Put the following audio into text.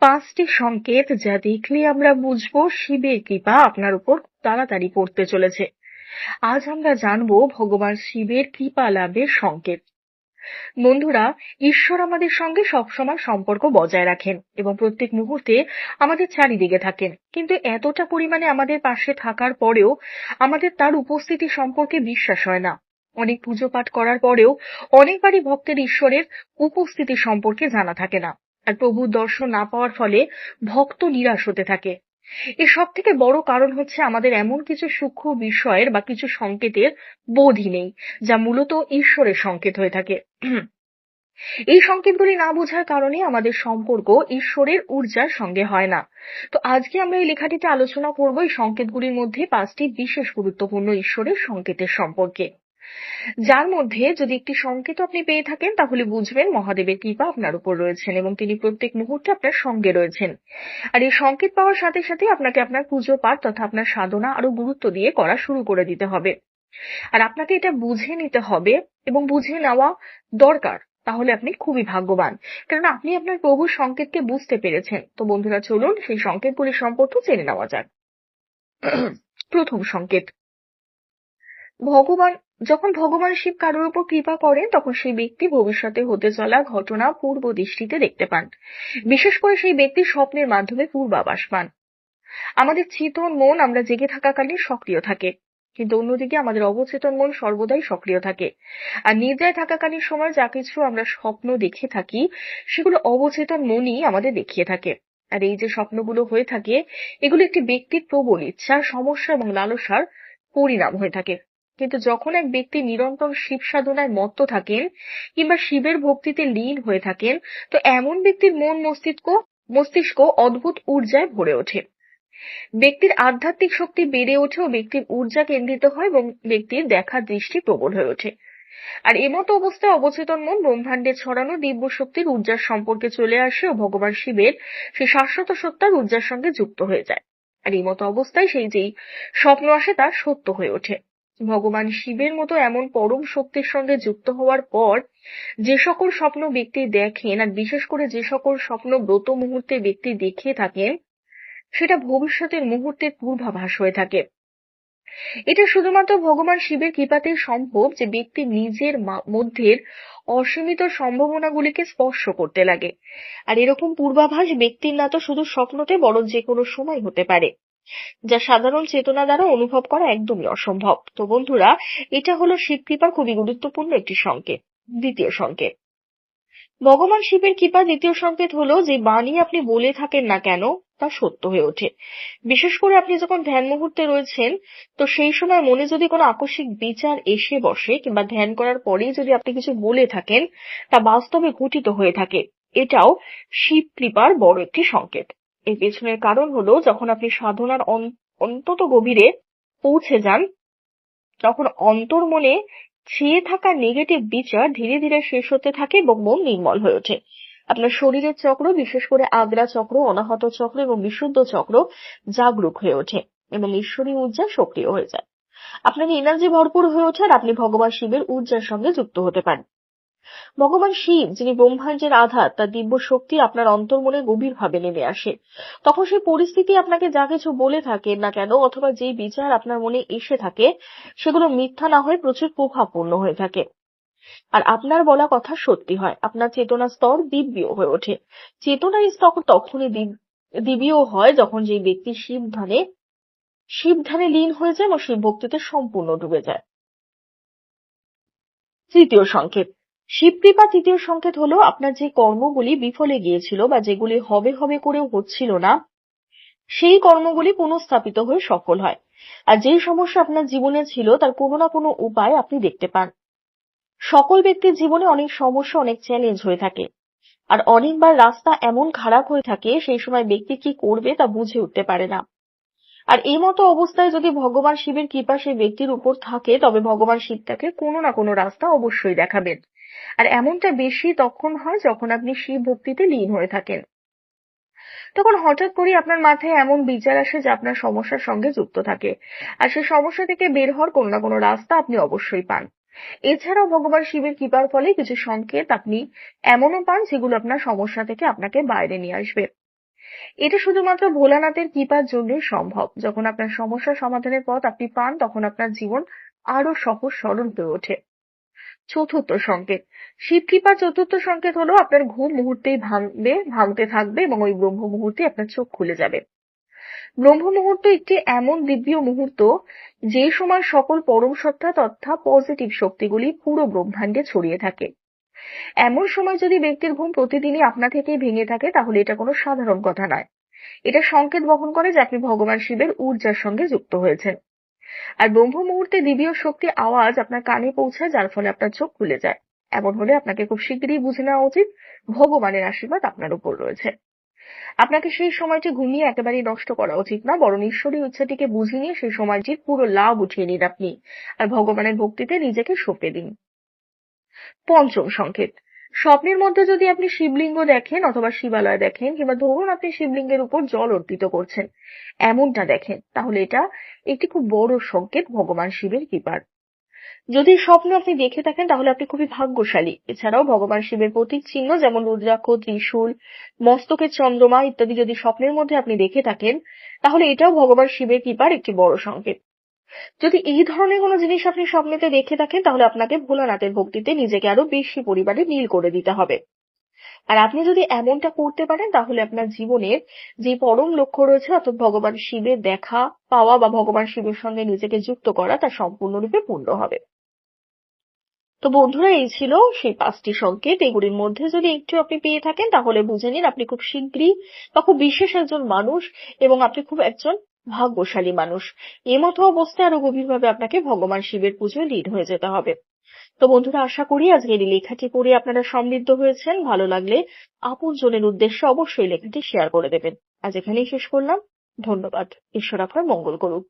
পাঁচটি সংকেত যা দেখলে আমরা বুঝব শিবের কৃপা আপনার উপর তাড়াতাড়ি পড়তে চলেছে। আজ আমরা জানব ভগবান শিবের কৃপা লাভের সংকেত। বন্ধুরা, ঈশ্বর আমাদের সঙ্গে সবসময় সম্পর্ক বজায় রাখেন এবং প্রত্যেক মুহূর্তে আমাদের চারিদিকে থাকেন। কিন্তু এতটা পরিমাণে আমাদের পাশে থাকার পরেও আমাদের তার উপস্থিতি সম্পর্কে বিশ্বাস হয় না। অনেক পুজো পাঠ করার পরেও অনেকবারই ভক্তের ঈশ্বরের উপস্থিতি সম্পর্কে জানা থাকে না। আর প্রভুর দর্শন না পাওয়ার ফলে ভক্ত নিরাশ হতে থাকে। এর সব থেকে বড় কারণ হচ্ছে আমাদের এমন কিছু সূক্ষ্ম বিষয়ের বা কিছু সংকেতের বোধই নেই, যা মূলত ঈশ্বরের সংকেত হয়ে থাকে। এই সংকেতগুলি না বোঝার কারণে আমাদের সম্পর্ক ঈশ্বরের ঊর্জার সঙ্গে হয় না। তো আজকে আমরা এই লেখাটিতে আলোচনা করব এই সংকেতগুলির মধ্যে পাঁচটি বিশেষ গুরুত্বপূর্ণ ঈশ্বরের সংকেতের সম্পর্কে। যার মধ্যে যদি একটি সংকেত আপনি পেয়ে থাকেন, তাহলে বুঝবেন মহাদেবের কৃপা আপনার উপর রয়েছেন এবং তিনি প্রত্যেক মুহূর্তে আপনার সঙ্গে রয়েছেন। আর এই সংকেত পাওয়ার সাথে সাথে আপনাকে আপনার পুজো পাঠ তথা আপনার সাধনা আরও গুরুত্ব দিয়ে করা শুরু করে দিতে হবে। আর আপনাকে এটা বুঝে নিতে হবে এবং বুঝে নেওয়া দরকার, তাহলে আপনি খুবই ভাগ্যবান। কারণ আপনি আপনার প্রভুর সংকেতকে বুঝতে পেরেছেন। তো বন্ধুরা, চলুন সেই সংকেতগুলি সম্পর্কে জেনে নেওয়া যাক। প্রথম সংকেত, ভগবান যখন ভগবান শিব কারোর উপর কৃপা করেন, তখন সেই ব্যক্তি ভবিষ্যতে হতে চলা ঘটনা পূর্ব দৃষ্টিতে দেখতে পান। বিশেষ করে সেই ব্যক্তি স্বপ্নের মাধ্যমে পূর্বাভাস পান। আমাদের চেতন মন আমরা জেগে থাকাকালীন সক্রিয় থাকে, কিন্তু অন্যদিকে আমাদের অবচেতন মন সর্বদাই সক্রিয় থাকে। আর নির্জয় থাকাকালীন সময় যা কিছু আমরা স্বপ্ন দেখে থাকি, সেগুলো অবচেতন মনই আমাদের দেখিয়ে থাকে। আর এই যে স্বপ্নগুলো হয়ে থাকে, এগুলো একটি ব্যক্তির প্রবল ইচ্ছা সমস্যা এবং লালসার পরিণাম হয়ে থাকে। কিন্তু যখন এক ব্যক্তি নিরন্তর শিব সাধনায় মত্ত থাকেন কিংবা শিবের ভক্তিতে লীন হয়ে থাকেন, তো এমন ব্যক্তির মন মস্তিষ্ক মস্তিষ্ক অদ্ভুত ঊর্জায় ভরে ওঠে। ব্যক্তির আধ্যাত্মিক শক্তি বেড়ে ওঠে ও ব্যক্তির ঊর্জা কেন্দ্রিত হয় এবং ব্যক্তির দেখার দৃষ্টি প্রবল হয়ে ওঠে। আর এমতো অবস্থায় অবচেতন মন ব্রহ্মাণ্ডে ছড়ানো দিব্য শক্তির ঊর্জার সম্পর্কে চলে আসে ও ভগবান শিবের সেই শাশ্বত সত্তার ঊর্জার সঙ্গে যুক্ত হয়ে যায়। আর এই মতো অবস্থায় সেই যেই স্বপ্ন আসে তা সত্য হয়ে ওঠে। ভগবান শিবের মতো এমন পরম শক্তির সঙ্গে যুক্ত হওয়ার পর, যে সকল স্বপ্ন ব্যক্তি দেখেন, আর বিশেষ করে যে সকল স্বপ্ন ব্রত মুহূর্তে ব্যক্তি দেখে থাকেন, সেটা ভবিষ্যতের মুহূর্তের পূর্বাভাস হয়ে থাকে। এটা শুধুমাত্র ভগবান শিবের কৃপাতে সম্ভব যে ব্যক্তি নিজের মধ্যের অসীমিত সম্ভাবনাগুলিকে স্পর্শ করতে লাগে। আর এরকম পূর্বাভাস ব্যক্তির না তো শুধু স্বপ্নতে, বরং যে কোনো সময় হতে পারে। যা সাধারণ চেতনা দ্বারা অনুভব করা একদমই অসম্ভব। তো বন্ধুরা, এটা হলো শিব কৃপার খুবই গুরুত্বপূর্ণ একটি সংকেত, দ্বিতীয় সংকেত। ভগবান শিবের কৃপা দ্বিতীয় সংকেত হলো যে বাণী আপনি বলে থাকেন না কেন, তা সত্য হয়ে ওঠে। বিশেষ করে আপনি যখন ধ্যান মুহূর্তে রয়েছেন, তো সেই সময় মনে যদি কোনো আকস্মিক বিচার এসে বসে কিংবা ধ্যান করার পরেই যদি আপনি কিছু বলে থাকেন, তা বাস্তবে ঘটিত হয়ে থাকে। এটাও শিব কৃপার বড় একটি সংকেত। এর পেছনের কারণ হলো, যখন আপনি সাধনার অন্তত গভীরে পৌঁছে যান, তখন অন্তর মনে চেয়ে থাকা নেগেটিভ বিচার ধীরে ধীরে শেষ হতে থাকে এবং মন নির্মল হয়ে ওঠে। আপনার শরীরের চক্র, বিশেষ করে আগ্রা চক্র, অনাহত চক্র এবং বিশুদ্ধ চক্র জাগরুক হয়ে ওঠে এবং ঈশ্বরী ঊর্জা সক্রিয় হয়ে যায়। আপনার এনার্জি ভরপুর হয়ে ওঠে আর আপনি ভগবান শিবের ঊর্জার সঙ্গে যুক্ত হতে পারেন। ভগবান শিব, যিনি ব্রহ্মাণ্ডের আধার, তার দিব্য শক্তি আপনার অন্তর্মনে গভীরভাবে নেমে আসে। তখন সেই পরিস্থিতি আপনাকে যা কিছু বলে থাকে না কেন, অথবা যেই বিচার আপনার মনে এসে থাকে, সেগুলো মিথ্যা না হয়ে প্রচুর প্রভাবপূর্ণ হয়ে থাকে। আর আপনার বলা কথা সত্যি হয়, আপনার চেতনা স্তর দিব্য হয়ে ওঠে। চেতনার স্তর তখনই দিব্য হয় যখন যে ব্যক্তি শিব ধানে, শিব ধ্যানে লীন হয়ে যায় এবং শিব ভক্তিতে সম্পূর্ণ ডুবে যায়। তৃতীয় সংকেত শিবকৃপা তৃতীয় সংকেত হলো আপনার যে কর্মগুলি বিফলে গিয়েছিল বা যেগুলি হবে হবে করেও হচ্ছিল না, সেই কর্মগুলি পুনঃস্থাপিত হয়ে সফল হয়। আর যেই সমস্যা আপনার জীবনে ছিল, তার কোনো না কোনো উপায় আপনি দেখতে পান। সকল ব্যক্তির জীবনে অনেক সমস্যা, অনেক চ্যালেঞ্জ হয়ে থাকে। আর অনেকবার রাস্তা এমন খারাপ হয়ে থাকে, সেই সময় ব্যক্তি কি করবে তা বুঝে উঠতে পারে না। আর এই মতো অবস্থায় যদি ভগবান শিবের কৃপা সেই ব্যক্তির উপর থাকে, তবে ভগবান শিব তাকে কোনো না কোনো রাস্তা অবশ্যই দেখাবেন। আর এমনটা বেশি তখন হয় যখন আপনি শিব ভক্তিতে লীন হয়ে থাকেন। তখন হঠাৎ করে আপনার মাথায় এমন বিচার আসে যে আপনার সমস্যার সঙ্গে যুক্ত থাকে। আর সেই সমস্যা থেকে বের হওয়ার কোনো না কোনো রাস্তা আপনি অবশ্যই পান। এছাড়াও ভগবান শিবের কৃপার ফলে কিছু সংকেত আপনি এমনও পান যেগুলো আপনার সমস্যা থেকে আপনাকে বাইরে নিয়ে আসবে। এটা শুধুমাত্র ভোলানাথের কৃপার জন্যই সম্ভব। যখন আপনার সমস্যা সমাধানের পথ আপনি পান, তখন আপনার জীবন আরও সহজ সরল হয়ে ওঠে। চতুর্থ সংকেত। শিব কৃপার চতুর্থ সংকেত হলো আপনার ঘুম মুহূর্তেই ভাঙবে, ভাঙতে থাকবে এবং ওই ব্রহ্ম মুহূর্তে আপনার চোখ খুলে যাবে। ব্রহ্ম মুহূর্ত একটি এমন দিব্য মুহূর্ত যে সময় সকল পরম সত্তা তথা পজিটিভ শক্তিগুলি পুরো ব্রহ্মাণ্ডে ছড়িয়ে থাকে। এমন সময় যদি ব্যক্তির ঘুম প্রতিদিনই আপনা থেকেই ভেঙে থাকে, তাহলে এটা কোনো সাধারণ কথা নয়। এটা সংকেত বহন করে যে আপনি ভগবান শিবের ঊর্জার সঙ্গে যুক্ত হয়েছেন। আর ব্রহ্ম মুহূর্তে দিবীয় শক্তি আওয়াজ আপনার কানে পৌঁছায়, যার ফলে আপনার চোখ খুলে যায়। এমন হলে আপনাকে খুব শীঘ্রই বুঝে নেওয়া উচিত, ভগবানের আশীর্বাদ আপনার উপর রয়েছে। আপনাকে সেই সময়টি ঘুমিয়ে একেবারেই নষ্ট করা উচিত না, বরং ঈশ্বরী ইচ্ছাটিকে বুঝে নিয়ে সেই সময়টির পুরো লাভ উঠিয়ে নিন আপনি। আর ভগবানের ভক্তিতে নিজেকে সঁপে দিন। পঞ্চম সংকেত। স্বপ্নের মধ্যে যদি আপনি শিবলিঙ্গ দেখেন অথবা শিবালয় দেখেন, কিংবা ধরুন আপনি শিবলিঙ্গের উপর জল অর্পিত করছেন, এমনটা দেখেন, তাহলে এটা একটি খুব বড় সংকেত ভগবান শিবের কৃপার। যদি স্বপ্ন আপনি দেখে থাকেন, তাহলে আপনি খুবই ভাগ্যশালী। এছাড়াও ভগবান শিবের প্রতীক চিহ্ন যেমন রুদ্রাক্ষ, ত্রিশূল, মস্তকের চন্দ্রমা ইত্যাদি যদি স্বপ্নের মধ্যে আপনি দেখে থাকেন, তাহলে এটাও ভগবান শিবের কৃপার একটি বড় সংকেত। যদি এই ধরনের কোনো জিনিস আপনি স্বপ্নেতে দেখে থাকেন, তাহলে আপনাকে ভোলানাথের ভক্তিতে নিজেকে আরও বেশি পরিমাণে নীল করে দিতে হবে। আর আপনি যদি এমনটা করতে পারেন, তাহলে আপনার জীবনের যে পরম লক্ষ্য রয়েছে, অর্থাৎ ভগবান শিবের দেখা পাওয়া বা ভগবান শিবের সঙ্গে নিজেকে যুক্ত করা, তা সম্পূর্ণরূপে পূর্ণ হবে। তো বন্ধুরা, এই ছিল সেই পাঁচটি সংকেত। এগুলির মধ্যে যদি একটু আপনি পেয়ে থাকেন, তাহলে বুঝে নিন আপনি খুব শীঘ্রই বা খুব বিশেষ একজন মানুষ এবং আপনি খুব একজন ভাগ্যশালী মানুষ। এমতো অবস্থায় আরও গভীরভাবে আপনাকে ভগবান শিবের পুজোয় লিড হয়ে যেতে হবে। তো বন্ধুরা, আশা করি আজকের এই লেখাটি পড়ে আপনারা সমৃদ্ধ হয়েছেন। ভালো লাগলে আপনজনের উদ্দেশ্যে অবশ্যই লেখাটি শেয়ার করে দেবেন। আজ এখানেই শেষ করলাম। ধন্যবাদ। ঈশ্বর আপনার মঙ্গল করুক।